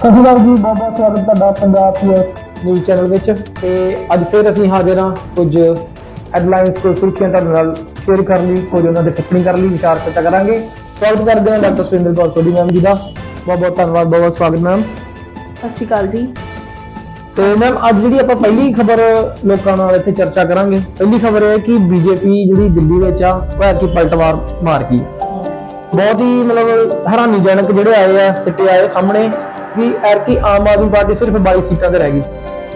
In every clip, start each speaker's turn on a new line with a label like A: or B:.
A: ਸਤਿ ਸ਼੍ਰੀ ਅਕਾਲ ਜੀ ਬਹੁਤ ਬਹੁਤ ਸਵਾਗਤ ਤੁਹਾਡਾ ਪੰਜਾਬ ਪੀਐਸ
B: ਨਿਊਜ਼ ਚੈਨਲ ਵਿੱਚ। ਤੇ ਅੱਜ ਫਿਰ ਅਸੀਂ ਹਾਜ਼ਰ ਹਾਂ ਕੁਝ ਹੈਡਲਾਈਨਸ ਕੁਝ ਸੁਰਖੀਆਂ ਤੁਹਾਡੇ ਨਾਲ ਸ਼ੇਅਰ ਕਰਨ ਲਈ ਕੁਝ ਉਹਨਾਂ ਦੇ ਟਿੱਪਣੀ ਕਰਨ ਲਈ ਵਿਚਾਰ ਚਰਚਾ ਕਰਾਂਗੇ। ਸਵਾਗਤ ਕਰਦੇ ਹਾਂ ਡਾਕਟਰ ਸੁਰਿੰਦਰ ਕੌਰ ਸੋਢੀ ਮੈਮ ਜੀ ਦਾ। ਬਹੁਤ ਬਹੁਤ ਧੰਨਵਾਦ ਬਹੁਤ ਬਹੁਤ ਸਵਾਗਤ ਮੈਮ
C: ਸਤਿ ਸ਼੍ਰੀ ਅਕਾਲ ਜੀ।
B: ਤੇ ਮੈਮ ਅੱਜ ਜਿਹੜੀ ਆਪਾਂ ਪਹਿਲੀ ਖਬਰ ਲੋਕਾਂ ਨਾਲ ਇੱਥੇ ਚਰਚਾ ਕਰਾਂਗੇ ਪਹਿਲੀ ਖਬਰ ਇਹ ਹੈ ਕਿ ਬੀਜੇਪੀ ਜਿਹੜੀ ਦਿੱਲੀ ਵਿੱਚ ਆ ਉਹ ਐਤਕੀ ਪਲਟਵਾਰ ਮਾਰ ਗਈ। ਬਹੁਤ ਹੀ ਮਤਲਬ ਹੈਰਾਨੀਜਨਕ ਜਿਹੜੇ ਆਏ ਆ ਸਿੱਟੇ ਆਏ ਸਾਹਮਣੇ। ਕਿ ਐਤਕੀ ਆਮ ਆਦਮੀ ਪਾਰਟੀ ਸਿਰਫ 22 ਸੀਟਾਂ ਤੇ ਰਹਿ ਗਈ।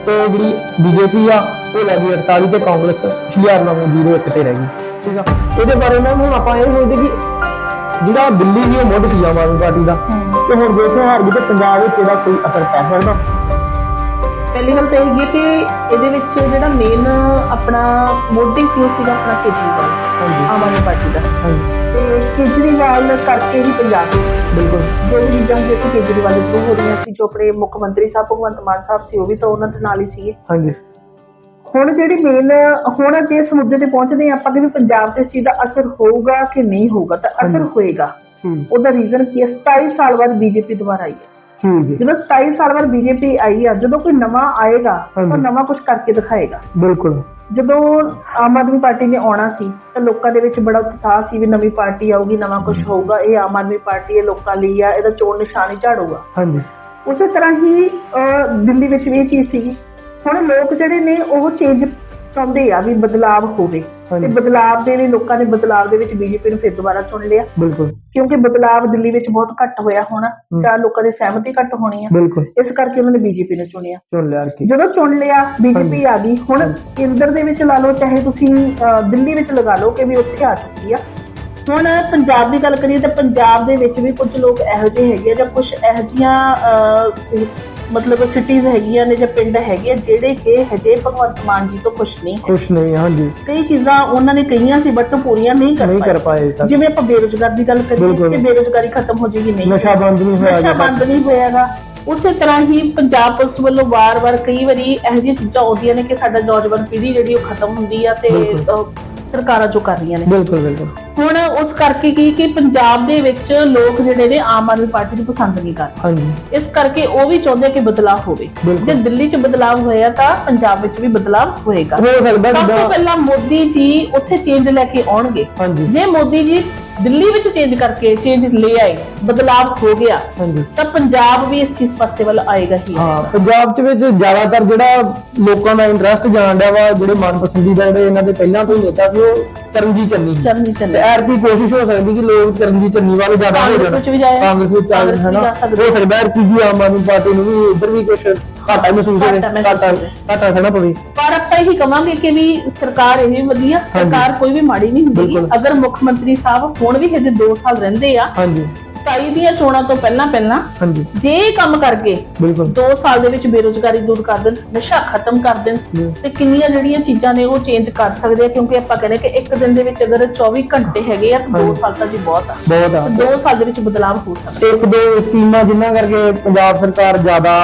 B: ਤੇ ਜਿਹੜੀ ਬੀਜੇਪੀ ਆ, ਉਹ ਲੈ ਗਈ 48 ਤੇ ਕਾਂਗਰਸ ਪਿਛਲੀ ਵਾਰ ਨਾਲੋਂ 01 ਤੇ ਰਹਿ ਗਈ। ਠੀਕ ਆ? ਇਹਦੇ ਬਾਰੇ ਮੈਮ ਹੁਣ ਆਪਾਂ ਇਹ ਸੋਚਦੇ ਕਿ ਜਿਹੜਾ ਦਿੱਲੀ ਦੀ ਉਹ ਮੁੱਢ ਸੀ ਆਮ ਆਦਮੀ ਪਾਰਟੀ ਦਾ। ਤੇ ਹੁਣ ਦੇਖੋ, ਹਰ ਗਈ ਪੰਜਾਬ ਵਿੱਚ ਇਹਦਾ ਕੋਈ ਅਸਰ ਪੈ ਸਕਦਾ।
C: ਪਹਿਲੀ ਗੱਲ ਤਾਂ ਇਹ ਹੈ ਕਿ ਇਹਦੇ ਵਿੱਚ ਜਿਹੜਾ ਮੇਨ ਆਪਣਾ ਮੋਢੀ ਸੀ ਉਹ ਸੀਗਾ ਆਪਣਾ ਕੇਜਰੀਵਾਲ
B: ਹਾਂਜੀ।
C: ਆਮ ਆਦਮੀ ਪਾਰਟੀ ਦਾ।
B: ਹਾਂਜੀ।
C: ਤੇ ਕੇਜਰੀਵਾਲ ਕਰਕੇ ਹੀ ਪੰਜਾਬ
B: ਬਿਲਕੁਲ।
C: ਜੋ ਵੀ ਚੀਜ਼ਾਂ ਹੁੰਦੀਆਂ ਸੀ ਕੇਜਰੀਵਾਲ ਦੇ ਹੋ ਰਹੀਆਂ ਸੀ ਜੋ ਆਪਣੇ ਮੁੱਖ ਮੰਤਰੀ ਸਾਹਿਬ ਭਗਵੰਤ ਮਾਨ ਸਾਹਿਬ ਸੀ ਉਹ ਵੀ ਤਾਂ ਉਹਨਾਂ ਦੇ ਨਾਲ ਹੀ ਸੀਗੇ।
B: ਹਾਂਜੀ।
C: ਹੁਣ ਜਿਹੜੀ ਮੇਨ ਹੁਣ ਜੇ ਇਸ ਮੁੱਦੇ ਤੇ ਪਹੁੰਚਦੇ ਆਪਾਂ ਕਿ ਪੰਜਾਬ ਤੇ ਇਸ ਚੀਜ਼ ਦਾ ਅਸਰ ਹੋਊਗਾ ਕਿ ਨਹੀਂ ਹੋਊਗਾ ਤਾਂ ਅਸਰ। ਹੋਏਗਾ। ਉਹਦਾ ਰੀਜ਼ਨ ਕੀ ਹੈ? 27 ਸਾਲ ਬਾਅਦ ਬੀਜੇਪੀ ਦੁਬਾਰਾ ਆਈ ਹੈ।
B: ਜੀ
C: ਜਦੋਂ 27 ਸਾਲ ਬਾਅਦ ਬੀਜੇਪੀ ਆਈ ਆ ਜਦੋਂ ਕੋਈ ਨਵਾਂ ਆਏਗਾ
B: ਹਾਂਜੀ।
C: ਨਵਾਂ ਕੁਝ ਕਰਕੇ ਦਿਖਾਏਗਾ।
B: ਬਿਲਕੁਲ।
C: ਜਦੋਂ ਆਮ ਆਦਮੀ ਪਾਰਟੀ ਨੇ ਆਉਣਾ ਸੀ ਤਾਂ ਲੋਕਾਂ ਦੇ ਵਿੱਚ ਬੜਾ ਉਤਸ਼ਾਹ ਸੀ ਵੀ ਨਵੀਂ ਪਾਰਟੀ ਆਊਗੀ ਨਵਾਂ ਕੁਝ ਹੋਊਗਾ ਇਹ ਆਮ ਆਦਮੀ ਪਾਰਟੀ ਹੈ ਲੋਕਾਂ ਲਈ ਆ ਇਹਦਾ ਚੋਣ ਨਿਸ਼ਾਨ ਹੀ ਝਾੜੂਗਾ।
B: ਹਾਂਜੀ।
C: ਉਸੇ ਤਰ੍ਹਾਂ ਹੀ ਦਿੱਲੀ ਵਿੱਚ ਵੀ ਇਹ ਚੀਜ਼ ਸੀਗੀ। ਹੁਣ ਲੋਕ ਜਿਹੜੇ ਨੇ ਉਹ ਚੇਂਜ ਚਾਹੁੰਦੇ ਆ ਵੀ ਬਦਲਾਵ ਹੋਵੇ। ਤੇ
B: ਹਾਂਜੀ
C: ਬਦਲਾਵ ਦੇ ਲਈ ਲੋਕਾਂ ਨੇ ਬਦਲਾਵ ਦੇ ਵਿੱਚ ਬੀਜੇਪੀ ਨੂੰ ਫਿਰ ਦੁਬਾਰਾ ਚੁਣ ਲਿਆ।
B: ਬਿਲਕੁਲ।
C: ਕਿਉਂਕਿ ਬਦਲਾਵ ਦਿੱਲੀ ਵਿੱਚ ਬਹੁਤ ਘੱਟ ਹੋਇਆ ਹੋਣਾ
B: ਹਮ।
C: ਜਾਂ ਲੋਕਾਂ ਦੀ ਸਹਿਮਤੀ ਘੱਟ ਹੋਣੀ ਆ।
B: ਬਿਲਕੁਲ।
C: ਇਸ ਕਰਕੇ ਉਹਨਾਂ ਨੇ ਬੀਜੇਪੀ ਨੂੰ ਚੁਣਿਆ।
B: ਚੁਣ ਲਿਆ ਕਿ
C: ਜਦੋਂ ਚੁਣ ਲਿਆ ਬੀਜੇਪੀ ਆ ਗਈ। ਹੁਣ ਕੇਂਦਰ ਦੇ ਵਿੱਚ ਲਾ ਲਓ ਚਾਹੇ ਤੁਸੀਂ ਅਹ, ਦਿੱਲੀ ਵਿੱਚ ਲਗਾ ਲਓ ਕਿ ਵੀ ਉੱਥੇ ਆ ਚੁੱਕੀ ਆ। ਹੁਣ ਪੰਜਾਬ ਦੀ ਗੱਲ ਕਰੀਏ ਤਾਂ ਪੰਜਾਬ ਦੇ ਵਿੱਚ ਵੀ ਕੁਝ ਲੋਕ ਇਹੋ ਜਿਹੇ ਹੈਗੇ ਆ ਜਾਂ ਕੁਝ ਇਹੋ ਜਿਹੀਆਂ ਅਹ, ਮਤਲਬ ਸਿਟੀਜ਼ ਹੈਗੀਆਂ ਨੇ ਜਾਂ ਪਿੰਡ ਹੈਗੇ ਜਿਹੜੇ ਕਿ ਹਜੇ ਭਗਵੰਤ ਮਾਨ ਜੀ ਤੋਂ ਖੁਸ਼ ਨਹੀਂ ਹੈ
B: ਖੁਸ਼ ਨਹੀਂ ਹਾਂਜੀ।
C: ਕਈ ਚੀਜ਼ਾਂ ਉਹਨਾਂ ਨੇ ਕਹੀਆਂ ਸੀ ਬਟ ਪੂਰੀਆਂ ਨਹੀਂ ਕਰ
B: ਨਹੀਂ ਕਰ
C: ਪਾਏ। ਜਿਵੇਂ ਆਪਾਂ ਬੇਰੁਜ਼ਗਾਰ ਦੀ ਗੱਲ ਕਰੀਏ
B: ਬਿਲਕੁਲ।
C: ਕਿ ਬੇਰੁਜ਼ਗਾਰੀ ਖਤਮ ਹੋ ਜਾਏਗੀ ਨਹੀਂ
B: ਨਸ਼ਾ ਬੰਦ ਨਹੀਂ ਹੋਇਆ
C: ਨਸ਼ਾ। ਬੰਦ ਨਹੀਂ ਹੋਇਆਗਾ। ਉਸੇ ਤਰ੍ਹਾਂ ਹੀ ਪੰਜਾਬ ਪੁਲਿਸ ਵੱਲੋਂ ਵਾਰ-ਵਾਰ ਕਈ ਵਾਰੀ ਇਹੋ ਜਿਹੀਆਂ ਚੀਜ਼ਾਂ ਆਉਂਦੀਆਂ ਨੇ ਕਿ ਸਾਡਾ ਨੌਜਵਾਨ ਪੀੜ੍ਹੀ ਜਿਹੜੀ ਉਹ ਖਤਮ ਹੁੰਦੀ ਆ ਤੇ
B: ਬਿਲਕੁਲ।
C: ਅਹ, ਸਰਕਾਰਾਂ ਜੋ ਕਰ ਰਹੀਆਂ ਨੇ।
B: ਬਿਲਕੁਲ ਬਿਲਕੁਲ।
C: ਹੁਣ ਉਸ ਕਰਕੇ ਕੀ ਕਿ ਪੰਜਾਬ ਦੇ ਵਿੱਚ ਲੋਕ ਜਿਹੜੇ ਨੇ ਆਮ ਆਦਮੀ ਪਾਰਟੀ ਨੂੰ ਪਸੰਦ ਨਹੀਂ ਕਰਦੇ
B: ਹਾਂਜੀ।
C: ਇਸ ਕਰਕੇ ਉਹ ਵੀ ਚਾਹੁੰਦੇ ਕਿ ਬਦਲਾਅ ਹੋਵੇ।
B: ਬਿਲਕੁਲ।
C: ਜੇ ਦਿੱਲੀ 'ਚ ਬਦਲਾਅ ਹੋਇਆ ਤਾਂ ਪੰਜਾਬ ਵਿੱਚ ਵੀ ਬਦਲਾਅ ਹੋਏਗਾ।
B: ਹੋ ਸਕਦਾ
C: ਸਭ ਤੋਂ
B: ਜਿੱਦਾਂ
C: ਪਹਿਲਾਂ ਮੋਦੀ ਜੀ ਉੱਥੇ ਚੇਂਜ ਲੈ ਕੇ ਆਉਣਗੇ।
B: ਹਾਂਜੀ।
C: ਜੇ ਮੋਦੀ ਜੀ ਦਿੱਲੀ ਵਿੱਚ ਚੇਂਜ ਕਰਕੇ ਚੇਂਜ ਲੈ ਆਏ ਬਦਲਾਅ ਹੋ ਗਿਆ
B: ਹਾਂਜੀ।
C: ਤਾਂ ਪੰਜਾਬ ਵੀ ਇਸ ਚੀਜ਼ ਪਾਸੇ ਵੱਲ ਆਏਗਾ ਹੀ
B: ਹਾਂ
C: ਆਏਗਾ।
B: ਪੰਜਾਬ ਚ ਵਿੱਚ ਜ਼ਿਆਦਾਤਰ ਜਿਹੜਾ ਲੋਕਾਂ ਦਾ ਇੰਟਰਸਟ ਜਾਣਦਾ ਵਾ ਜਿਹੜੇ ਮਨਪਸੰਦੀਦਾ ਜਿਹੜੇ ਇਹਨਾਂ ਦੇ ਪਹਿਲਾਂ ਤੋਂ ਹੀ ਨੇਤਾ ਸੀ ਉਹ ਕਰਨਜੀਤ ਚੰਨੀ ਸੀ ਤੇ
C: ਚੱਲੇ
B: ਐਰ ਦੀ ਕੋਸ਼ਿਸ਼ ਹੋ ਸਕਦੀ ਕਿ ਲੋਕ ਕਰਨਜੀਤ ਚੰਨੀ ਵੱਲ ਜ਼ਿਆਦਾ ਹੋ ਜਾਣ।
C: ਵਿੱਚ ਵੀ ਜਾਏ।
B: ਕਾਂਗਰਸ ਵਿੱਚ ਆ ਜਾਣ ਹਨਾ। ਹੋ ਸਕਦਾ ਹੈ ਕਿ ਆਮ ਆਦਮੀ ਪਾਰਟੀ ਨੂੰ ਵੀ ਇੱਧਰ ਵੀ ਕੁਝ ਘਾਟਾ ਮਹਿਸੂਸ ਹੋਵੇ
C: ਘਾਟਾ
B: ਘਾਟਾ ਸਣਾ ਪਵੇ।
C: ਪਰ ਆਪਾਂ ਇਹੀ ਕਵਾਂਗੇ ਕਿ ਵੀ ਸਰਕਾਰ ਇਹ ਵੀ ਵਧੀਆ ਸਰਕਾਰ ਕੋਈ ਵੀ ਮਾੜੀ ਨਹੀਂ ਹੁੰਦੀ। ਅਗਰ ਮੁੱਖ ਮੰਤਰੀ ਸਾਹਿਬ ਹੁਣ ਵੀ ਹਜੇ 2 ਸਾਲ ਰਹਿੰਦੇ ਆ
B: ਹਾਂਜੀ।
C: 27 ਦੀਆਂ ਚੋਣਾਂ ਤੋਂ ਪਹਿਲਾਂ ਪਹਿਲਾਂ
B: ਹਾਂਜੀ।
C: ਜੇ ਇਹ ਕੰਮ ਕਰਕੇ
B: ਬਿਲਕੁਲ।
C: 2 ਸਾਲ ਦੇ ਵਿੱਚ ਬੇਰੋਜ਼ਗਾਰੀ ਦੂਰ ਕਰ ਦੇਣ ਨਸ਼ਾ ਖਤਮ ਕਰ ਦੇਣ
B: ਜੀ।
C: ਤੇ ਕਿੰਨੀਆਂ ਜਿਹੜੀਆਂ ਚੀਜ਼ਾਂ ਨੇ ਉਹ ਚੇਂਜ ਕਰ ਸਕਦੇ ਆ ਕਿਉਂਕਿ ਆਪਾਂ ਕਹਿੰਦੇ ਕਿ ਇੱਕ ਦਿਨ ਦੇ ਵਿੱਚ ਅਗਰ 24 ਘੰਟੇ ਹੈਗੇ ਆ ਤਾਂ 2
B: ਹਾਂਜੀ।
C: ਸਾਲ ਤਾਂ ਜੀ ਬਹੁਤ ਆ।
B: ਬਹੁਤ ਆ।
C: 2 ਸਾਲ ਦੇ ਵਿੱਚ ਬਦਲਾਅ ਹੋ ਸਕਦਾ।
B: ਇੱਕ ਦੋ ਸਕੀਮਾਂ ਜਿਨ੍ਹਾਂ ਕਰਕੇ ਪੰਜਾਬ ਸਰਕਾਰ ਜ਼ਿਆਦਾ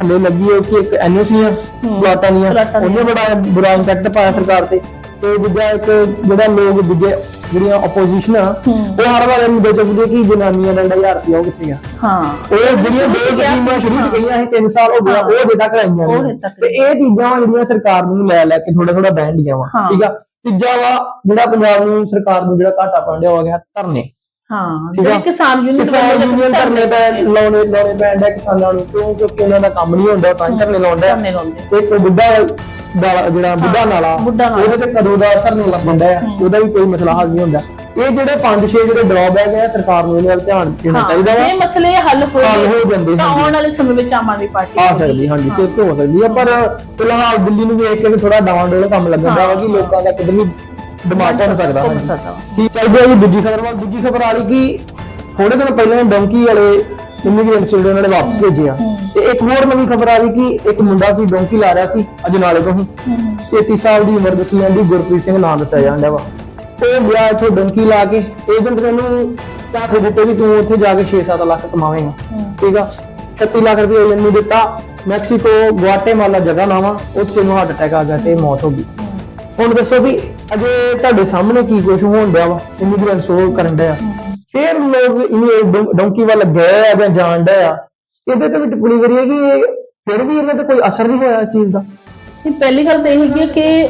B: ਥੱਲੇ ਲੱਗੀ ਹੈ ਕਿ ਇੱਕ ਐਨਓਸੀ ਹੈ। ਪਲਾਟਾਂ ਦੀਆਂ।
C: ਪਲਾਟਾਂ ਦੀਆਂ।
B: ਉਹਨੇ ਬੜਾ ਬੁਰਾ ਇੰਪੈਕਟ ਪਾਇਆ ਸਰਕਾਰ ਤੇ। ਤੇ ਦੂਜਾ ਇੱਕ ਜਿਹੜਾ ਲੋਕ ਦੂਜੇ ਜਿਹੜੀਆਂ ਆਪੋਜੀਸ਼ਨ ਆ। ਉਹ ਹਰ ਵਾਰ ਇਹ ਮੁੱਦੇ ਚੁੱਕਦੇ ਕਿ ਜਨਾਨੀਆਂ ਦਾ 1000 ਰੁਪਇਆ ਉਹ ਕਿੱਥੇ ਆ?
C: ਹਾਂ।
B: ਉਹ ਜਿਹੜੀਆਂ ਦੋ ਸਕੀਮਾਂ ਸ਼ੁਰੂ ਗਈਆਂ ਸੀ 3 ਸਾਲ ਹੋ। ਗਿਆ। ਉਹ ਆਈਆਂ
C: ਉਹ
B: ਨੇ। ਤੇ ਇਹ ਚੀਜ਼ਾਂ ਜਿਹੜੀਆਂ ਸਰਕਾਰ ਨੂੰ ਲੈ ਲੈ ਕੇ ਥੋੜਾ ਥੋੜਾ ਬਹਿਣ ਡੀਆਂ ਵਾ। ਠੀਕ ਆ? ਤੀਜਾ ਵਾ ਜਿਹੜਾ ਪੰਜਾਬ ਨੂੰ ਸਰਕਾਰ ਨੂੰ ਜਿਹੜਾ ਘਾਟਾ ਪਾਉਂਦਿਆ ਹੋ ਗਿਆ ਧਰਨੇ।
C: ਹਾਂ
B: ਠੀਕ ਆ?
C: ਜਿਹੜੇ ਕਿਸਾਨ ਯੂਨੀਅਨ
B: ਕਿਸਾਨ ਯੂਨੀਅਨ ਧਰਨੇ ਪੈ ਲਾਉਣੇ ਲਾਉਣੇ ਪੈਂਦਾ ਕਿਸਾਨਾਂ ਨੂੰ ਕਿਉਂ ਕਿਉਂਕਿ ਉਹਨਾਂ ਦਾ ਕੰਮ ਨਹੀਂ ਹੁੰਦਾ ਤਾਂ ਹੀ ਧਰਨੇ ਲਾਉਂਦੇ ਆ
C: ਧਰਨੇ ਲਾਉਂਦੇ
B: ਇੱਕ ਬੁੱਢਾ ਦਾ ਜਿਹੜਾ ਬੁੱਢਾ ਨਾਲਾ
C: ਬੁੱਢਾ ਨਾਲਾ।
B: ਉਹਦੇ ਤੇ ਕਦੋਂ ਦਾ ਧਰਨੇ ਲੱਗਦਾ ਆ ਉਹਦਾ ਵੀ ਕੋਈ ਮਸਲਾ ਹੱਲ ਨਹੀਂ ਹੁੰਦਾ ਇਹ ਜਿਹੜੇ ਪੰਜ ਛੇ ਜਿਹੜੇ ਡਰਾਬੈਕ ਆ ਸਰਕਾਰ ਨੂੰ ਇਹਨਾਂ ਵੱਲ ਧਿਆਨ ਦੇਣਾ
C: ਹਾਂ
B: ਚਾਹੀਦਾ ਵਾ
C: ਇਹ ਮਸਲੇ ਹੱਲ ਹੋ
B: ਹੱਲ ਹੋ ਜਾਂਦੇ
C: ਤਾਂ
B: ਹਾਂਜੀ।
C: ਆਉਣ ਵਾਲੇ ਸਮੇਂ ਵਿੱਚ ਆਮ ਆਦਮੀ ਪਾਰਟੀ
B: ਆ। ਸਕਦੀ ਹਾਂਜੀ ਤੇ ਹੋ ਸਕਦੀ ਆ ਪਰ ਫਿਲਹਾਲ ਦਿੱਲੀ ਨੂੰ ਵੇਖ ਕੇ ਥੋੜਾ ਡਾਵਾਂਡੋਲ ਕੰਮ ਲੱਗਦਾ ਵਾ ਕਿ ਲੋਕਾਂ ਦਾ ਕਿਤੇ ਵੀ ਦਿਮਾਗ ਘੁੰਮ ਸਕਦਾ
C: ਘੁੰਮ
B: ਹਾਂਜੀ।
C: ਸਕਦਾ ਵਾ।
B: ਠੀਕ ਚੱਲਦੇ ਆ ਜੀ ਦੂਜੀ ਖਬਰ ਵੱਲ? ਦੂਜੀ ਖਬਰ ਆ ਰਹੀ ਕਿ ਥੋੜੇ ਦਿਨ ਪਹਿਲਾਂ ਡੋਂਕੀ ਵਾਲੇ ਇਮੀਗ੍ਰੈਂਟਸ ਜਿਹੜੇ ਉਹਨਾਂ ਨੇ ਵਾਪਸ ਭੇਜੇ ਆ। ਤੇ ਇੱਕ ਹੋਰ ਨਵੀਂ ਖਬਰ ਆ ਰਹੀ ਕਿ ਇੱਕ ਮੁੰਡਾ ਸੀ ਡੋਂਕੀ ਲਾ ਰਿਹਾ ਸੀ ਅਜਨਾਲੇ ਤੋਂ ਹੀ। 33 ਸਾਲ ਦੀ ਉਮਰ ਦੱਸੀ ਜਾਂਦੀ ਗੁਰਪ੍ਰੀਤ ਸਿੰਘ ਨਾਮ ਦੱਸਿਆ ਜਾਂਦਾ ਵਾ। ਉਹ ਗਿਆ ਇੱਥੇ ਡੋਂਕੀ ਲਾ ਕੇ। ਏਜੰਟ ਨੇ ਚਾਹੇ ਦਿੱਤੇ ਵੀ ਤੂੰ ਉੱਥੇ ਜਾ ਕੇ 6-7 ਲੱਖ ਕਮਾਵੇਂਗਾ ਠੀਕ ਆ? 36 ਲੱਖ ਰੁਪਏ ਏਜੰਟ ਨੂੰ ਦਿੱਤਾ। ਮੈਕਸੀਕੋ ਗੁਆਟੇਮਾਲਾ ਜਗ੍ਹਾ ਨਾਵਾ ਉੱਥੇ ਨੂੰ ਹਾਰਟ ਅਟੈਕ ਆ ਗਿਆ ਤੇ ਮੌਤ ਹੋ ਗਈ। ਹੁਣ ਦੱਸੋ ਵੀ ਅਜੇ ਤੁਹਾਡੇ ਸਾਹਮਣੇ ਕੀ ਕੁਝ ਹੋਣ ਡਿਆ ਵਾ? ਇਮੀਗ੍ਰੈਂਟ ਸ਼ੋ ਕਰਨ ਡਿਆ ਫਿਰ ਲੋਕ ਇਹਨੂੰ ਡੋਂਕੀ ਵੱਲ ਗਏ ਆ ਜਾਂ ਜਾਣ ਡਿਆ ਆ। ਇਹਦੇ ਤੇ ਵੀ ਟਿੱਪਣੀ ਕਰੀ ਹੈ ਕਿ ਫਿਰ ਵੀ ਇਹਨਾਂ ਤੇ ਕੋਈ ਅਸਰ ਨਹੀਂ ਹੋਇਆ ਇਸ ਚੀਜ਼ ਦਾ?
C: ਇਹ ਪਹਿਲੀ ਗੱਲ ਤਾਂ ਇਹ ਹੈਗੀ ਹੈ ਕਿ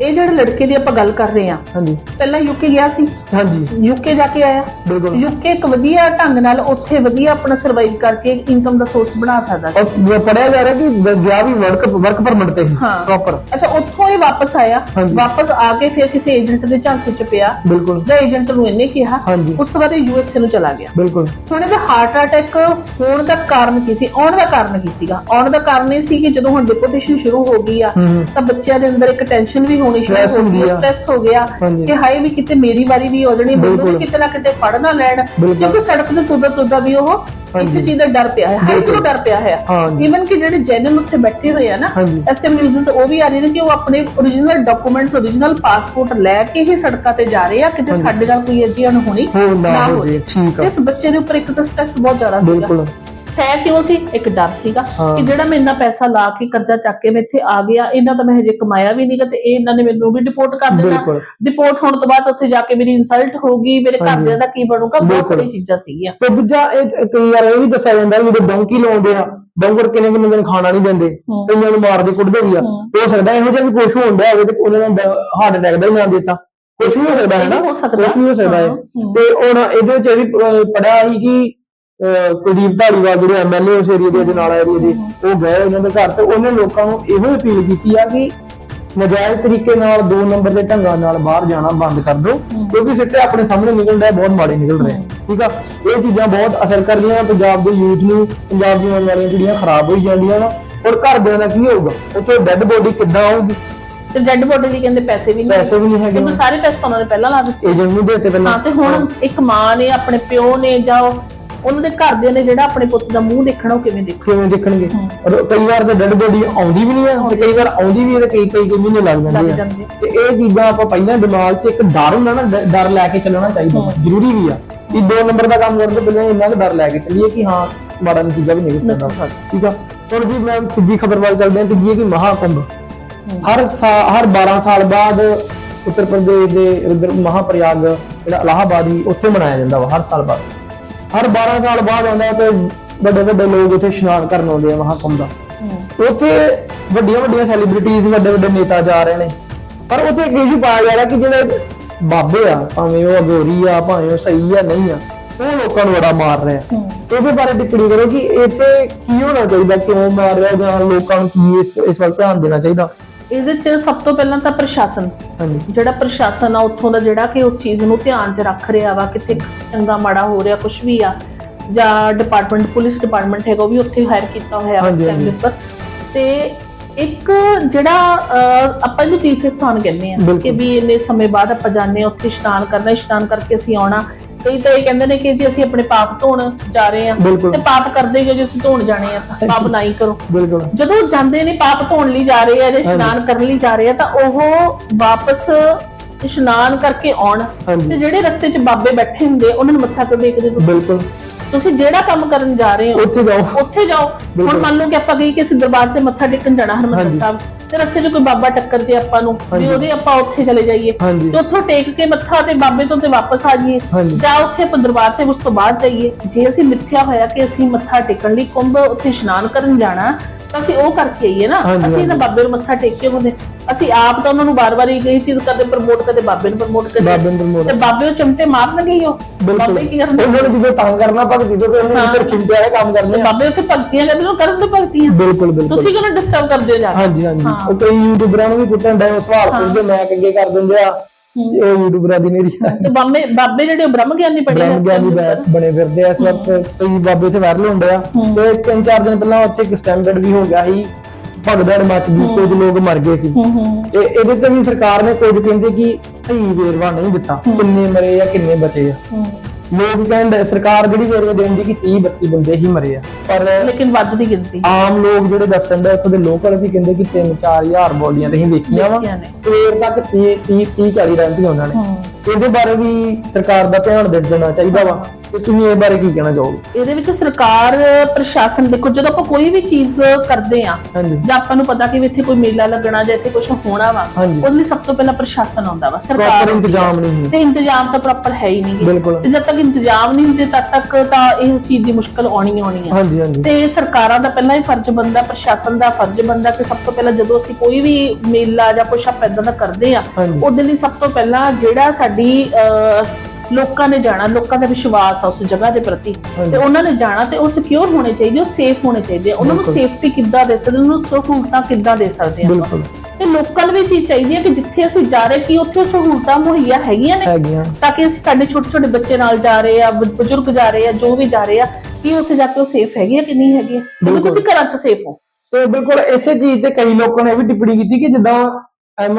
C: ਇਹ ਜਿਹੜੇ ਲੜਕੇ ਦੀ ਆਪਾਂ ਗੱਲ ਕਰ ਰਹੇ ਹਾਂ
B: ਹਾਂਜੀ।
C: ਪਹਿਲਾਂ ਯੂਕੇ ਗਿਆ ਸੀ।
B: ਹਾਂਜੀ।
C: ਯੂਕੇ ਜਾ ਕੇ ਆਇਆ।
B: ਬਿਲਕੁਲ।
C: ਯੂਕੇ ਇੱਕ ਵਧੀਆ ਢੰਗ ਨਾਲ ਉੱਥੇ ਵਧੀਆ ਆਪਣਾ ਸਰਵਾਈਵ ਕਰਕੇ ਇਨਕਮ ਦਾ ਸੋਰਸ ਬਣਾ ਸਕਦਾ
B: ਔਰ ਪੜਿਆ ਜਾ ਰਿਹਾ ਕਿ ਗਿਆ ਵੀ ਵਰਕ ਵਰਕ ਪਰਮਿਟ ਤੇ ਹੀ
C: ਹਾਂ।
B: ਪ੍ਰੋਪਰ
C: ਅੱਛਾ ਉੱਥੋਂ ਇਹ ਵਾਪਸ ਆਇਆ
B: ਹਾਂਜੀ।
C: ਵਾਪਸ ਆ ਕੇ ਫਿਰ ਕਿਸੇ ਏਜੰਟ ਦੇ ਝਾਂਸੇ ਚ ਪਿਆ
B: ਬਿਲਕੁਲ
C: ਦਾ ਏਜੰਟ ਨੂੰ ਇਹਨੇ ਕਿਹਾ
B: ਹਾਂਜੀ।
C: ਉਸ ਤੋਂ ਬਾਅਦ ਇਹ ਯੂਐਸਏ ਨੂੰ ਚਲਾ ਗਿਆ
B: ਬਿਲਕੁਲ
C: ਹੁਣ ਇਹਦਾ ਹਾਰਟ ਅਟੈਕ ਹੋਣ ਦਾ ਕਾਰਨ ਕੀ ਸੀ ਆਉਣ ਦਾ ਕਾਰਨ ਕੀ ਸੀਗਾ ਆਉਣ ਦਾ ਕਾਰਨ ਇਹ ਸੀ ਕਿ ਜਦੋਂ ਹੁਣ ਡਿਪੋਟੇਸ਼ਨ ਸ਼ੁਰੂ ਹੋ ਗਈ ਆ। ਤਾਂ ਬੱਚਿਆਂ ਦੇ ਅੰਦਰ ਇੱਕ ਟੈਨਸ਼ਨ ਵੀ ਹੋਣੀ ਸ਼ੁਰੂ
B: Stress
C: ਹੋ
B: ਹੁੰਦੀ
C: ਗਈ
B: ਆ।
C: ਸਟ੍ਰੈਸ ਹੋ ਗਿਆ
B: ਹਾਂਜੀ।
C: ਕਿ ਹਾਏ ਵੀ ਕਿਤੇ ਮੇਰੀ ਵਾਰੀ ਵੀ ਹੋ ਜਾਣੀ ਮੈਨੂੰ ਵੀ
B: ਬਿਲਕੁਲ।
C: ਕਿਤੇ ਨਾ ਕਿਤੇ ਫੜ ਨਾ ਲੈਣ
B: ਬਿਲਕੁਲ।
C: ਕਿਉਂਕਿ ਸੜਕ ਤੇ ਤੁਰਦਾ ਤੁਰਦਾ ਵੀ ਉਹ
B: ਹਾਂਜੀ।
C: ਇਸ ਚੀਜ਼ ਦਾ ਡਰ ਪਿਆ ਹੈ ਹਰ ਇੱਕ ਨੂੰ ਡਰ ਪਿਆ ਹੈ
B: ਹਾਂਜੀ।
C: ਇਵਨ ਕਿ ਜਿਹੜੇ ਜੈਨਨ ਉੱਥੇ ਬੈਠੇ ਹੋਏ ਆ ਨਾ
B: ਹਾਂਜੀ।
C: ਇਸ ਟਾਈਮ ਨਿਊਜ਼ ਤੇ ਉਹ ਵੀ ਆ ਰਹੇ ਨੇ ਕਿ ਉਹ ਆਪਣੇ origignal ਡਾਕੂਮੈਂਟਸ origignal ਪਾਸਪੋਰਟ ਲੈ ਕੇ ਹੀ ਸੜਕਾਂ ਤੇ ਜਾ ਰਹੇ ਆ ਕਿਤੇ
B: ਹਾਂਜੀ।
C: ਸਾਡੇ ਨਾਲ ਕੋਈ ਅਜਿਹੀ ਅਣਹੋਣੀ
B: ਨਾ ਹੋ ਜੇ ਠੀਕ ਆ
C: ਇਸ ਬੱਚੇ ਦੇ ਉੱਪਰ ਇੱਕ ਤਾਂ ਸਟ੍ਰੈਸ ਬਹੁਤ ਜ਼ਿਆਦਾ ਸੀਗਾ
B: ਬਿਲਕੁਲ
C: ਹੈ ਕਿਉਂ ਸੀ ਇੱਕ ਡਰ ਸੀਗਾ। ਕਿ ਜਿਹੜਾ ਮੈਂ ਇੰਨਾ ਪੈਸਾ ਲਾ ਕੇ ਕਰਜ਼ਾ ਚੱਕ ਕੇ ਮੈਂ ਇੱਥੇ ਆ ਗਿਆ ਇਹਨਾਂ ਤਾਂ ਮੈਂ ਹਜੇ ਕਮਾਇਆ ਵੀ ਨਹੀਂਗਾ ਤੇ ਇਹ ਇਹਨਾਂ ਨੇ ਮੈਨੂੰ ਵੀ ਡਿਪੋਰਟ ਕਰ ਦੇਣਾ। ਡਿਪੋਰਟ ਹੋਣ ਤੋਂ ਬਾਅਦ ਉੱਥੇ ਜਾ ਕੇ ਮੇਰੀ ਇਨਸਲਟ ਹੋਊਗੀ ਮੇਰੇ। ਘਰਦਿਆਂ ਦਾ ਕੀ ਬਣੂਗਾ ਬਹੁਤ। ਸਾਰੀ ਚੀਜ਼ਾਂ ਸੀਗੀਆਂ
B: ਤੇ ਦੂਜਾ ਇਹ ਕਈ ਵਾਰ ਇਹ ਵੀ ਦੱਸਿਆ ਜਾਂਦਾ ਵੀ ਜਦੋਂ ਡੌਂਕੀ ਲਾਉਂਦੇ ਆ ਡੰਗਰ ਕਿੰਨੇ ਕਿੰਨੇ ਦਿਨ ਖਾਣਾ ਨਹੀਂ ਦਿੰਦੇ। ਕਈਆਂ ਨੂੰ ਮਾਰਦੇ ਕੁੱਟਦੇ ਵੀ ਆ ਹੂੰ। ਸਕਦਾ ਇਹੋ ਜਿਹਾ ਵੀ ਕੁਝ ਹੁੰਦਾ ਹੋਵੇ ਤੇ ਉਹਨਾਂ ਨੂੰ ਹਾਰਟ ਅਟੈਕ ਦਾ ਹੀ ਨਾਮ ਦਿੱਤਾ ਕੁਝ ਵੀ ਹੋ ਸਕਦਾ ਹੈ ਨਾ
C: ਵੀ ਹੋ ਸਕਦਾ।
B: ਵੀ ਹੋ। ਤੇ ਹੁਣ ਇਹਦੇ ਵਿੱਚ ਇਹ ਵੀ ਪੜਿਆ ਸੀ ਕਿ ਕੁਲਦੀਪ ਧਾਲੀਵਾਲ ਜਿਹੜੇ ਐਮਐਲਏ ਉਸ ਏਰੀਆ ਦੇ ਨਾਲ ਏਰੀਆ ਦੇ ਉਹ ਗਏ ਉਹਨਾਂ ਦੇ ਘਰ ਤੇ ਉਹਨੇ ਲੋਕਾਂ ਨੂੰ ਇਹੋ ਅਪੀਲ ਕੀਤੀ ਆ ਕਿ ਨਜਾਇਜ਼ ਤਰੀਕੇ ਨਾਲ ਦੋ ਨੰਬਰ ਦੇ ਢੰਗਾਂ ਨਾਲ ਬਾਹਰ ਜਾਣਾ ਬੰਦ ਕਰ ਦਿਓ ਕਿਉਂਕਿ ਸਿੱਟੇ ਆਪਣੇ ਸਾਹਮਣੇ ਨਿਕਲ ਰਹੇ ਬਹੁਤ ਮਾੜੇ ਨਿਕਲ ਰਹੇ ਆ। ਠੀਕ ਆ? ਇਹ ਚੀਜ਼ਾਂ ਬਹੁਤ ਅਸਰ ਕਰਦੀਆਂ ਆ ਪੰਜਾਬ ਦੇ ਯੂਥ ਨੂੰ ਪੰਜਾਬ ਦੀਆਂ ਆਉਣ ਵਾਲੀਆਂ ਜਿਹੜੀਆਂ ਖਰਾਬ ਹੋਈ ਜਾਂਦੀਆਂ ਵਾ ਔਰ ਘਰਦਿਆਂ ਦਾ ਕੀ ਹੋਊਗਾ? ਉੱਥੇ ਡੈੱਡ ਬੋਡੀ ਕਿੱਦਾਂ ਆਊਗੀ?
C: ਤੇ ਡੈਡ ਬੋਡੀ ਦੀ ਕਹਿੰਦੇ ਪੈਸੇ ਵੀ ਨਹੀਂ
B: ਪੈਸੇ ਵੀ ਨਹੀਂ ਹੈਗੇ।
C: ਸਾਰੇ ਪੈਸੇ ਉਹਨਾਂ ਨੇ ਪਹਿਲਾਂ ਲਾ ਦਿੱਤੇ।
B: ਏਜੰਟ ਨੂੰ ਦੇਤੇ ਪਹਿਲਾਂ।
C: ਹਾਂ ਤੇ ਹੁਣ ਇੱਕ ਮਾਂ ਨੇ ਆਪਣੇ ਪਿਓ ਨੇ ਜਾਂ ਉਹਨਾਂ ਦੇ ਘਰਦਿਆਂ ਨੇ ਜਿਹੜਾ ਆਪਣੇ ਪੁੱਤ ਦਾ ਮੂੰਹ ਦੇਖਣਾ ਉਹ ਕਿਵੇਂ ਦੇਖੂ
B: ਕਿਵੇਂ ਦੇਖਣਗੇ? ਔਰ ਕਈ ਵਾਰ ਤਾਂ ਡੈਡ ਬੋਡੀ ਆਉਂਦੀ ਵੀ ਨਹੀਂ ਹੈ ਤੇ ਕਈ ਵਾਰ ਆਉਂਦੀ ਵੀ ਹੈ ਤੇ ਕਈ ਕਈ ਕਈ ਮਹੀਨੇ ਲੱਗ
C: ਲੱਗ
B: ਜਾਂਦੇ ਆ।
C: ਜਾਂਦੇ।
B: ਤੇ ਇਹ ਚੀਜ਼ਾਂ ਆਪਾਂ ਪਹਿਲਾਂ ਦਿਮਾਗ 'ਚ ਇੱਕ ਡਰ ਹੁੰਦਾ ਨਾ ਡ- ਡਰ ਲੈ ਕੇ ਚੱਲਣਾ ਚਾਹੀਦਾ ਜ਼ਰੂਰੀ ਵੀ ਆ। ਕਿ ਦੋ ਨੰਬਰ ਦਾ ਕੰਮ ਕਰਨ ਤੋਂ ਪਹਿਲਾਂ ਇੰਨਾ ਕੁ ਡਰ ਲੈ ਕੇ ਚੱਲੀਏ ਕਿ ਹਾਂ ਮਾੜਾ ਨਤੀਜਾ ਵੀ ਸਕਦਾ ਵਾ। ਠੀਕ ਆ? ਹੁਣ ਜੀ ਮੈਂ ਤੀਜੀ ਖਬਰ ਵੱਲ ਚੱਲਦੇ ਹਾਂ ਤੀਜੀ ਹੈ ਕਿ ਮਹਾਕੁੰਭ। ਹਰ ਸਾ- ਹਰ 12 ਸਾਲ ਬਾਅਦ ਉੱਤਰ ਪ੍ਰਦੇਸ਼ ਦੇ ਉਧਰ ਮਹਾਪ੍ਰਯਾਗ ਜਿਹੜਾ ਇਲਾਹਾਬਾਦ ਹੀ ਉੱਥੇ ਮਨਾਇਆ ਜਾਂਦਾ ਵਾ ਹਰ ਸਾਲ ਬਾਅਦ। ਹਰ 12 ਸਾਲ ਬਾਅਦ ਆਉਂਦਾ ਤੇ ਵੱਡੇ ਵੱਡੇ ਲੋਕ ਉੱਥੇ ਇਸ਼ਨਾਨ ਕਰਨ ਆਉਂਦੇ ਆ ਮਹਾਕੁੰਭ ਦਾ। ਉੱਥੇ ਵੱਡੀਆਂ ਵੱਡੀਆਂ ਸੈਲੀਬ੍ਰਿਟੀਜ਼ ਵੱਡੇ ਵੱਡੇ ਨੇਤਾ ਜਾ ਰਹੇ ਨੇ। ਪਰ ਉੱਥੇ ਇੱਕ ਇਸ਼ੂ ਪਾਇਆ ਜਾ ਰਿਹਾ ਕਿ ਜਿਹੜੇ ਬਾਬੇ ਆ ਭਾਵੇਂ ਉਹ ਅਗੋਰੀ ਆ ਭਾਵੇਂ ਉਹ ਸਹੀ ਆ ਨਹੀਂ ਆ ਉਹ ਲੋਕਾਂ ਨੂੰ ਬੜਾ ਮਾਰ ਰਿਹਾ। ਇਹਦੇ ਬਾਰੇ ਟਿੱਪਣੀ ਕਰੋ ਕਿ ਇੱਥੇ ਕੀ ਹੋਣਾ ਚਾਹੀਦਾ ਕਿਉਂ ਮਾਰ ਰਿਹਾ ਜਾਂ ਲੋਕਾਂ ਨੂੰ ਕੀ ਇਸ ਇਸ ਵੱਲ ਧਿਆਨ ਦੇਣਾ ਚਾਹੀਦਾ?
C: ਇਹਦੇ ਚ ਸਭ ਤੋਂ ਪਹਿਲਾਂ ਤਾਂ ਪ੍ਰਸ਼ਾਸਨ
B: ਹਾਂਜੀ
C: ਜਿਹੜਾ ਪ੍ਰਸ਼ਾਸਨ ਆ ਉੱਥੋਂ ਦਾ ਜਿਹੜਾ ਕਿ ਉਸ ਚੀਜ਼ ਨੂੰ ਧਿਆਨ 'ਚ ਰੱਖ ਰਿਹਾ ਵਾ ਕਿਤੇ ਚੰਗਾ ਮਾੜਾ ਹੋ ਰਿਹਾ ਕੁਝ ਵੀ ਆ ਜਾਂ ਡਿਪਾਰਟਮੈਂਟ ਪੁਲਿਸ ਡਿਪਾਰਟਮੈਂਟ ਹੈਗਾ ਉਹ ਵੀ ਉੱਥੇ ਹਾਇਰ ਕੀਤਾ ਹੋਇਆ ਵਾ
B: ਹਾਂਜੀ,
C: ਦੇ
B: ਹਾਂਜੀ।
C: ਉੱਪਰ ਤੇ ਇੱਕ ਜਿਹੜਾ ਅਹ, ਆਪਾਂ ਇਹਨੂੰ ਤੀਰਥ ਸਥਾਨ ਕਹਿੰਦੇ ਆ
B: ਬਿਲਕੁਲ।
C: ਕਿ ਵੀ ਇੰਨੇ ਸਮੇਂ ਬਾਅਦ ਆਪਾਂ ਜਾਂਦੇ ਹਾਂ ਉੱਥੇ ਇਸ਼ਨਾਨ ਕਰਨਾ ਇਸ਼ਨਾਨ ਕਰਕੇ ਅਸੀਂ ਆਉਣਾ ਕਈ ਤਾਂ ਇਹ ਕਹਿੰਦੇ ਨੇ ਕਿ ਜੀ ਅਸੀਂ ਆਪਣੇ ਪਾਪ ਧੋਣ ਜਾ ਰਹੇ ਆ
B: ਬਿਲਕੁਲ।
C: ਤੇ ਪਾਪ ਕਰਦੇ ਹੀ ਜੇ ਅਸੀਂ ਧੋਣ ਜਾਣੇ ਆ ਤਾਂ ਪਾਪ ਨਾ ਹੀ ਕਰੋ।
B: ਬਿਲਕੁਲ।
C: ਜਦੋਂ ਜਾਂਦੇ ਨੇ ਪਾਪ ਧੋਣ ਲਈ ਜਾ ਰਹੇ ਆ ਜਾਂ ਇਸ਼ਨਾਨ ਕਰਨ ਲਈ ਜਾ ਰਹੇ ਆ ਤਾਂ ਉਹ ਵਾਪਸ ਇਸ਼ਨਾਨ ਕਰਕੇ ਆਉਣ।
B: ਹਾਂਜੀ।
C: ਤੇ ਜਿਹੜੇ ਰਸਤੇ 'ਚ ਬਾਬੇ ਬੈਠੇ ਹੁੰਦੇ ਉਹਨਾਂ ਨੂੰ ਮੱਥਾ ਕਿਉਂ ਟੇਕਦੇ ਤੁਸੀਂ।
B: ਬਿਲਕੁਲ।
C: ਤੁਸੀਂ ਜਿਹੜਾ ਕੰਮ ਕਰਨ ਜਾ ਰਹੇ ਹੋ
B: ਉੱਥੇ ਜਾਓ।
C: ਉੱਥੇ ਜਾਓ। ਹੁਣ
B: ਬਿਲਕੁਲ।
C: ਮੰਨ ਲਓ ਕਿ ਆਪਾਂ ਗਏ ਕਿ ਅਸੀਂ ਦਰਬਾਰ 'ਤੇ ਮੱਥਾ ਟੇਕਣ ਜਾਣਾ ਹਰਮੰਦਰ
B: ਹਾਂਜੀ।
C: ਸਾਹਿਬ। ਤੇ ਰਸਤੇ 'ਚ ਕੋਈ ਬਾਬਾ ਟੱਕਰ ਜੇ ਆਪਾਂ ਨੂੰ ਵੀ
B: ਹਾਂਜੀ।
C: ਉਹਦੇ ਆਪਾਂ ਉੱਥੇ ਚਲੇ ਜਾਈਏ
B: ਹਾਂਜੀ।
C: ਤੇ ਉੱਥੋਂ ਟੇਕ ਕੇ ਮੱਥਾ ਤੇ ਬਾਬੇ ਤੋਂ ਤੇ ਵਾਪਸ ਆ ਜਾਈਏ
B: ਹਾਂਜੀ।
C: ਜਾਂ ਉੱਥੇ ਆਪਾਂ ਦਰਬਾਰ ਸਾਹਿਬ ਉਸ ਤੋਂ ਬਾਅਦ ਜਾਈਏ ਜੇ ਅਸੀਂ ਮਿੱਥਿਆ ਹੋਇਆ ਕਿ ਅਸੀਂ ਮੱਥਾ ਟੇਕਣ ਲਈ ਕੁੰਭ ਉੱਥੇ ਇਸ਼ਨਾਨ ਕਰਨ ਜਾਣਾ ਤਾਂ ਅਸੀਂ ਉਹ ਕਰਕੇ ਆਈਏ ਨਾ
B: ਹਾਂਜੀ,
C: ਅਸੀਂ ਤਾਂ
B: ਹਾਂਜੀ।
C: ਬਾਬੇ ਨੂੰ ਮੱਥਾ ਟੇਕ ਕੇ ਹੁੰਦੇ ਅਸੀਂ ਆਪ ਤਾਂ ਉਹਨਾਂ ਨੂੰ ਬਾਰ-ਬਾਰ ਇਹ ਚੀਜ਼ ਕਰਦੇ ਪ੍ਰਮੋਟ ਕਰਦੇ ਬਾਬੇ ਨੂੰ ਪ੍ਰਮੋਟ ਕਰਦੇ।
B: ਬਾਬੇ ਨੂੰ promote
C: ਤੇ ਬਾਬੇ ਉਹ ਚਮਟੇ ਮਾਰਨਗੇ ਹੀ ਉਹ।
B: ਬਿਲਕੁਲ।
C: ਬਾਬੇ ਕੀ ਕਰਨਗੇ
B: ਉਹਨਾਂ ਨੂੰ ਜਦੋਂ ਤੰਗ ਕਰਨਾ ਭਗਤੀ ਤੋਂ ਤੇ ਉਹਨੇ
C: ਹਾਂ।
B: ਫਿਰ ਚਿੰਤਿਆ ਕੰਮ ਕਰਨੇ ਆ।
C: ਬਾਬੇ ਉੱਥੇ ਭਗਤੀਆਂ ਕਰਦੇ ਨੇ ਕਰਨ ਦੇ ਭਗਤੀਆਂ।
B: ਬਿਲਕੁਲ ਬਿਲਕੁਲ।
C: ਤੁਸੀਂ ਕਿਉਂ ਡਿਸਟਰਬ ਕਰਦੇ ਹੋ ਜਾ ਕੇ?
B: ਹਾਂਜੀ ਹਾਂਜੀ।
C: ਹਾਂ।
B: ਉਹ ਕਈ ਯੂਟਿਊਬਰਾਂ ਨੂੰ ਵੀ ਕੁੱਟਣ ਦਾ ਸਵਾਲ ਪੁੱਛਦੇ ਮੈਂ ਅੱਗੇ ਕਰ ਦਿੰਦੇ ਆ। ਇਹ ਯੂਟਿਊਬਰਾਂ ਦੀ ਮੇਰੀ
C: ਤੇ ਬਾਬੇ ਬਾਬੇ ਜਿਹੜੇ ਉਹ ਬ੍ਰਹਮ ਗਿਆਨੀ ਪੜੇ
B: ਬ੍ਰਹਮ ਗਿਆਨੀ ਬੈ- ਬਣੇ ਫਿਰਦੇ ਆ ਇਸ ਵਕਤ। ਕਈ ਬਾਬੇ ਤੇ ਵਾਇਰਲ ਹੁੰਦੇ ਆ। ਤੇ ਤਿੰਨ ਚਾਰ ਦਿਨ ਪਹਿਲਾਂ ਉੱਥੇ ਇੱਕ ਸਟੈਂਡਰਡ ਵੀ ਹੋ ਗਿਆ ਸੀ। ਭਗਦੜ ਮੱਚ ਗਈ ਕੁਝ ਲੋਕ ਮਰ ਗਏ ਸੀ। ਤੇ ਇਹਦੇ ਤੇ ਵੀ ਸਰਕਾਰ ਨੇ ਕੁਝ ਕਹਿੰਦੇ ਕਿ ਸਹੀ ਵੇਰਵਾ ਨਹੀਂ ਦਿੱਤਾ ਕਿੰਨੇ ਮਰੇ ਆ ਕਿੰਨੇ ਬਚੇ ਆ। ਲੋਕ ਕਹਿੰਦੇ ਸਰਕਾਰ ਜਿਹੜੀ ਵੇਰਵਾ ਦੇਂਦੀ ਕਿ 30 32 ਬੰਦੇ ਹੀ ਮਰੇ ਆ। ਪਰ
C: ਲੇਕਿਨ ਵੱਧ ਦੀ ਗਿਣਤੀ।
B: ਆਮ ਲੋਕ ਜਿਹੜੇ ਦੱਸਣ ਦੇ ਉੱਥੇ ਦੇ ਲੋਕਲ ਵੀ ਕਹਿੰਦੇ ਕਿ 3-4000 ਬੋਲੀਆਂ ਤੇ ਹੀ ਵੇਖੀਆਂ ਵਾ। ਸਵੇਰ ਤੱਕ 30 30 30 40 ਰਹਿੰਦੀਆਂ ਉਹਨਾਂ ਨੇ। ਇਹਦੇ ਬਾਰੇ ਵੀ ਸਰਕਾਰ ਦਾ ਧਿਆਨ ਦੇਣਾ ਚਾਹੀਦਾ ਵਾ। ਤੇ ਤੁਸੀਂ ਇਹ ਬਾਰੇ ਕੀ ਕਹਿਣਾ ਚਾਹੋਗੇ
C: ਇਹਦੇ ਵਿੱਚ ਸਰਕਾਰ ਪ੍ਰਸ਼ਾਸਨ ਦੇਖੋ ਜਦੋਂ ਆਪਾਂ ਕੋਈ ਵੀ ਚੀਜ਼ ਕਰਦੇ ਆ
B: ਹਾਂਜੀ
C: ਜਾਂ ਆਪਾਂ ਨੂੰ ਪਤਾ ਕਿ ਵੀ ਇੱਥੇ ਕੋਈ ਮੇਲਾ ਲੱਗਣਾ ਜਾਂ ਇੱਥੇ ਕੁਝ ਹੋਣਾ ਵਾ
B: ਹਾਂਜੀ।
C: ਉਹਦੇ ਲਈ ਸਭ ਤੋਂ ਪਹਿਲਾਂ ਪ੍ਰਸ਼ਾਸਨ ਆਉਂਦਾ ਵਾ ਸਰਕਾਰ
B: ਪ੍ਰੋਪਰ
C: ਆਉਂਦੀ ਆ।
B: ਇੰਤਜ਼ਾਮ ਨਹੀਂ ਹੈ
C: ਤੇ ਇੰਤਜ਼ਾਮ ਤਾਂ ਪ੍ਰੋਪਰ ਹੈ ਹੀ ਨਹੀਂ
B: ਬਿਲਕੁਲ।
C: ਤੇ ਜਦ ਤੱਕ ਇੰਤਜ਼ਾਮ ਨਹੀਂ ਹੁੰਦੇ ਤਦ ਤੱਕ ਤਾਂ ਇਹ ਚੀਜ਼ ਦੀ ਮੁਸ਼ਕਲ ਆਉਣੀ ਆਉਣੀ ਆ
B: ਹਾਂਜੀ ਹਾਂਜੀ
C: ਤੇ ਸਰਕਾਰਾਂ ਦਾ ਪਹਿਲਾਂ ਹੀ ਫਰਜ਼ ਬੰਦਾ ਪ੍ਰਸ਼ਾਸਨ ਦਾ ਫਰਜ਼ ਬੰਦਾ ਕਿ ਸਭ ਤੋਂ ਪਹਿਲਾਂ ਜਦੋਂ ਅਸੀਂ ਕੋਈ ਵੀ ਮੇਲਾ ਜਾਂ ਕੁਛ ਆਪਾਂ ਏਦਾਂ ਦਾ ਕਰਦੇ ਆ
B: ਹਾਂਜੀ।
C: ਉਹਦੇ ਲਈ ਸਭ ਤੋਂ ਪਹਿਲਾਂ ਜਿਹੜਾ ਸਾਡੀ ਅਹ, ਲੋਕਾਂ ਨੇ ਜਾਣਾ ਲੋਕਾਂ ਦਾ ਵਿਸ਼ਵਾਸ ਆ ਉਸ ਜਗ੍ਹਾ ਦੇ ਪ੍ਰਤੀ। ਤੇ ਉਹਨਾਂ ਨੇ ਜਾਣਾ ਤੇ ਉਹ ਸਿਕਿਉਰ ਹੋਣੇ ਚਾਹੀਦੇ ਉਹ ਸੇਫ ਹੋਣੇ ਚਾਹੀਦੇ। ਉਹਨਾਂ ਨੂੰ। ਸੇਫਟੀ ਕਿੱਦਾਂ ਦੇ ਸਕਦੇ ਉਹਨਾਂ ਨੂੰ ਸਹੂਲਤਾਂ ਕਿੱਦਾਂ ਦੇ ਸਕਦੇ ਆ ਤੇ ਲੋਕਾਂ ਨੂੰ ਵੀ ਚੀਜ਼ ਚਾਹੀਦੀ ਹੈ ਕਿ ਜਿੱਥੇ ਅਸੀਂ ਜਾ ਰਹੇ ਕਿ ਉੱਥੇ ਸਹੂਲਤਾਂ ਮੁਹੱਈਆ ਹੈਗੀਆਂ ਨੇ ਤਾਂ ਕਿ ਅਸੀਂ ਸਾਡੇ ਛੋਟੇ ਛੋਟੇ ਬੱਚੇ ਨਾਲ ਜਾ ਰਹੇ ਆ ਬਜ਼ੁਰਗ ਜਾ ਰਹੇ ਆ ਜੋ ਵੀ ਜਾ ਰਹੇ ਆ ਕਿ ਉੱਥੇ ਜਾ ਕੇ ਉਹ ਸੇਫ ਹੈਗੇ ਆ ਕਿ ਨਹੀਂ ਹੈਗੇ। ਤੁਸੀਂ ਘਰਾਂ 'ਚ ਸੇਫ ਹੋ
B: ਤੇ ਬਿਲਕੁਲ ਇਸੇ ਚੀਜ਼ ਤੇ ਕਈ ਲੋਕਾਂ ਨੇ ਵੀ ਟਿੱਪਣੀ ਕੀਤੀ ਕਿ ਜਿੱਦਾਂ ਐਮ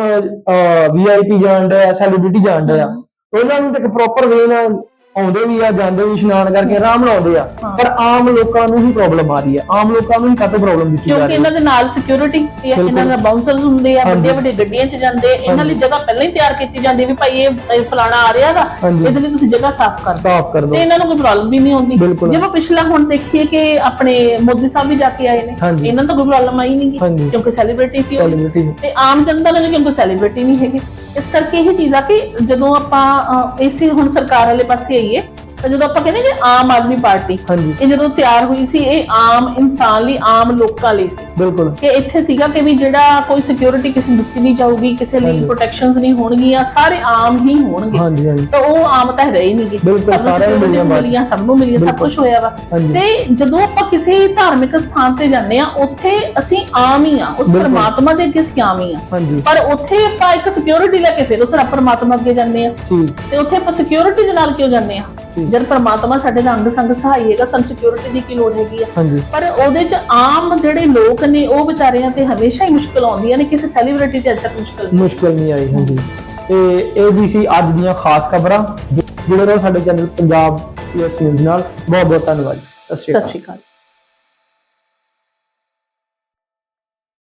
B: ਵੀਆਈਪੀ ਜਾਣਦੇ ਆ ਸੈਲੀਬ੍ਰਿਟੀ ਜਾਣਦੇ ਆ ਉਹਨਾਂ ਨੂੰ ਤੇ ਇੱਕ ਪ੍ਰੋਪਰ ਵੇ ਨਾਲ ਆਉਂਦੇ ਵੀ ਆ ਜਾਂਦੇ ਵੀ ਇਸ਼ਨਾਨ ਕਰਕੇ ਆਰਾਮ ਨਾਲ ਆਉਂਦੇ ਆ। ਪਰ ਆਮ ਲੋਕਾਂ ਨੂੰ ਹੀ ਪ੍ਰੋਬਲਮ ਆ ਰਹੀ ਹੈ ਆਮ ਲੋਕਾਂ ਨੂੰ ਹੀ ਕਾਹਤੋਂ ਪ੍ਰੋਬਲਮ ਦਿੱਤੀ ਜਾ
C: ਕਿਉਂਕਿ
B: ਰਹੀ
C: ਇਹਨਾਂ
B: ਹੈ
C: ਦੇ ਨਾਲ ਸਿਕਿਉਰਿਟੀ ਤੇ ਇਹਨਾਂ। ਦਾ ਬਾਉਂਸਰਸ ਹੁੰਦੇ ਆ
B: ਹਾਂਜੀ।
C: ਵੱਡੀਆਂ ਵੱਡੀਆਂ ਗੱਡੀਆਂ 'ਚ ਜਾਂਦੇ ਇਹਨਾਂ ਲਈ। ਜਗ੍ਹਾ ਪਹਿਲਾਂ ਹੀ ਤਿਆਰ ਕੀਤੀ ਜਾਂਦੀ ਵੀ ਭਾਈ ਇਹ ਫਲਾਣਾ ਆ ਰਿਹਾ
B: ਹਾਂਜੀ।
C: ਇਹਦੇ ਲਈ ਤੁਸੀਂ ਜਗ੍ਹਾ ਸਾਫ਼ ਕਰ ਦਿਓ
B: ਸਾਫ਼ ਕਰ
C: ਤੇ
B: ਦਿਓ
C: ਇਹਨਾਂ ਨੂੰ ਕੋਈ ਪ੍ਰੋਬਲਮ ਵੀ ਨਹੀਂ ਆਉਂਦੀ। ਜਿਵੇਂ ਪਿਛਲਾ ਹੁਣ ਦੇਖੀਏ ਕਿ ਆਪਣੇ ਮੋਦੀ ਸਾਹਿਬ ਵੀ ਜਾ ਕੇ ਆਏ ਨੇ। ਇਹਨਾਂ ਨੂੰ ਤਾਂ ਕੋਈ ਪ੍ਰੋਬਲਮ ਆਈ ਨਹੀਂ। ਕਿਉਂਕਿ ਸੈਲੀਬ੍ਰਿਟੀ ਸੀ ਤੇ ਆਮ ਜਨਤਾ ਨੂੰ ਕਿਉਂਕਿ ਸੈਲੀਬ੍ਰਿਟੀ ਨਹੀਂ ਹੈਗੇ ਇਸ ਕਰਕੇ ਇਹ ਚੀਜ਼ ਆ ਕਿ ਜਦੋਂ ਆਪਾਂ ਅਹ, ਇਸੇ ਹੁਣ ਸਰਕਾਰ ਵਾਲੇ ਪਾਸੇ ਆਈਏ ਤਾਂ ਜਦੋਂ ਆਪਾਂ ਕਹਿੰਦੇ ਕਿ ਆਮ ਆਦਮੀ ਪਾਰਟੀ
B: ਹਾਂਜੀ
C: ਇਹ ਜਦੋਂ ਤਿਆਰ ਹੋਈ ਸੀ ਇਹ ਆਮ ਇਨਸਾਨ ਲਈ ਆਮ ਲੋਕਾਂ ਲਈ ਸੀ
B: ਬਿਲਕੁਲ
C: ਕਿ ਇੱਥੇ ਸੀਗਾ ਕਿ ਵੀ ਜਿਹੜਾ ਕੋਈ ਸਿਕਿਉਰਿਟੀ ਕਿਸੇ ਨੂੰ ਦਿੱਤੀ ਨਹੀਂ ਜਾਊਗੀ ਕਿਸੇ ਲਈ। ਪ੍ਰੋਟੈਕਸ਼ਨਸ ਨਹੀਂ ਹੋਣਗੀਆਂ ਸਾਰੇ ਆਮ ਹੀ ਹੋਣਗੇ
B: ਹਾਂਜੀ ਹਾਂਜੀ
C: ਤਾਂ ਉਹ ਆਮ ਤਾਂ ਰਹੇ ਨਹੀਂਗੇ
B: ਬਿਲਕੁਲ, ਸਾਰਿਆਂ ਨੂੰ ਮਿਲੀਆਂ ਬਾਅਦ।
C: ਮਿਲੀਆਂ ਸਭ ਨੂੰ ਮਿਲੀਆਂ ਸਭ
B: ਬਿਲਕੁਲ।
C: ਕੁਝ ਹੋਇਆ ਵਾ
B: ਹਾਂਜੀ।
C: ਤੇ ਜਦੋਂ ਆਪਾਂ ਕਿਸੇ ਧਾਰਮਿਕ ਸਥਾਨ ਤੇ ਜਾਂਦੇ ਆ ਉੱਥੇ ਅਸੀਂ ਆਮ ਹੀ ਆ ਉਸ
B: ਬਿਲਕੁਲ।
C: ਪਰਮਾਤਮਾ ਦੇ ਅੱਗੇ ਅਸੀਂ ਆਮ ਹੀ ਆ
B: ਹਾਂਜੀ
C: ਪਰ ਉੱਥੇ ਆਪਾਂ ਇੱਕ ਸਿਕਿਉਰਿਟੀ ਲੈ ਕੇ ਫਿਰ ਉਸ ਰੱਬ ਪਰਮਾਤਮਾ ਅੱਗੇ ਜਾਂਦੇ ਆ
B: ਠੀਕ
C: ਤੇ ਉੱਥੇ ਆਪਾਂ ਸਿਕਿਉਰਿਟੀ ਦੇ ਨਾਲ ਕਿਉਂ ਜਾਂਦੇ ਆ। ਜਦ ਪਰਮਾਤਮਾ ਸਾਡੇ ਦਾ ਅੰਗ ਸੰਗ ਸਹਾਈ ਹੈਗਾ ਸਾਨੂੰ ਸਿਕਿਉਰਿਟੀ ਦੀ ਕੀ ਲੋੜ ਹੈਗੀ ਆ।
B: ਹਾਂਜੀ।
C: ਪਰ ਉਹਦੇ ਚ ਆਮ ਜਿਹੜੇ ਲੋਕ ਨੇ ਉਹ ਵਿਚਾਰਿਆਂ ਤੇ ਹਮੇਸ਼ਾ ਹੀ ਮੁਸ਼ਕਲ ਆਉਂਦੀਆਂ ਨੇ ਕਿਸੇ ਸੈਲੀਬ੍ਰਿਟੀ ਤੇ ਅੱਜ ਤੱਕ ਮੁਸ਼ਕਲ ਨਹੀਂ
B: ਮੁਸ਼ਕਲ ਨਹੀਂ ਆਈ ਹਾਂਜੀ। ਤੇ ਇਹ ਵੀ ਸੀ ਅੱਜ ਦੀਆਂ ਖਾਸ ਖਬਰਾਂ ਜੁੜੇ ਰਹੋ ਸਾਡੇ ਚੈਨਲ ਪੰਜਾਬ ਪੀਐਸ ਨਿਊਜ਼ ਨਾਲ ਬਹੁਤ ਬਹੁਤ ਧੰਨਵਾਦ। ਸਤਿ ਸ਼੍ਰੀ
C: ਸਤਿ
B: ਅਕਾਲ
C: ਸ਼੍ਰੀ ਅਕਾਲ।